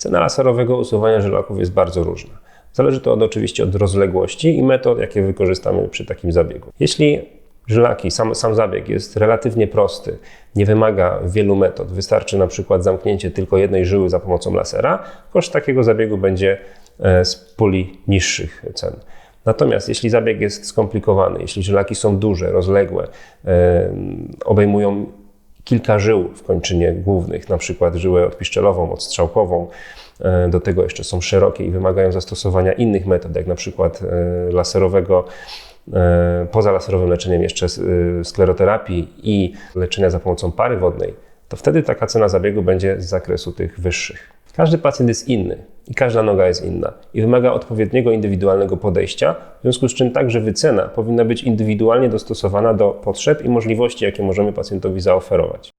Cena laserowego usuwania żylaków jest bardzo różna. Zależy to od, oczywiście od rozległości i metod, jakie wykorzystamy przy takim zabiegu. Jeśli żylaki, sam, sam zabieg jest relatywnie prosty, nie wymaga wielu metod, wystarczy na przykład zamknięcie tylko jednej żyły za pomocą lasera, koszt takiego zabiegu będzie e, z puli niższych cen. Natomiast jeśli zabieg jest skomplikowany, jeśli żylaki są duże, rozległe, e, obejmują kilka żył w kończynie głównych, na przykład żyłę odpiszczelową, odstrzałkową, e, do tego jeszcze są szerokie i wymagają zastosowania innych metod, jak na przykład e, laserowego, e, poza laserowym leczeniem jeszcze skleroterapii i leczenia za pomocą pary wodnej, to wtedy taka cena zabiegu będzie z zakresu tych wyższych. Każdy pacjent jest inny i każda noga jest inna i wymaga odpowiedniego indywidualnego podejścia, w związku z czym także wycena powinna być indywidualnie dostosowana do potrzeb i możliwości, jakie możemy pacjentowi zaoferować.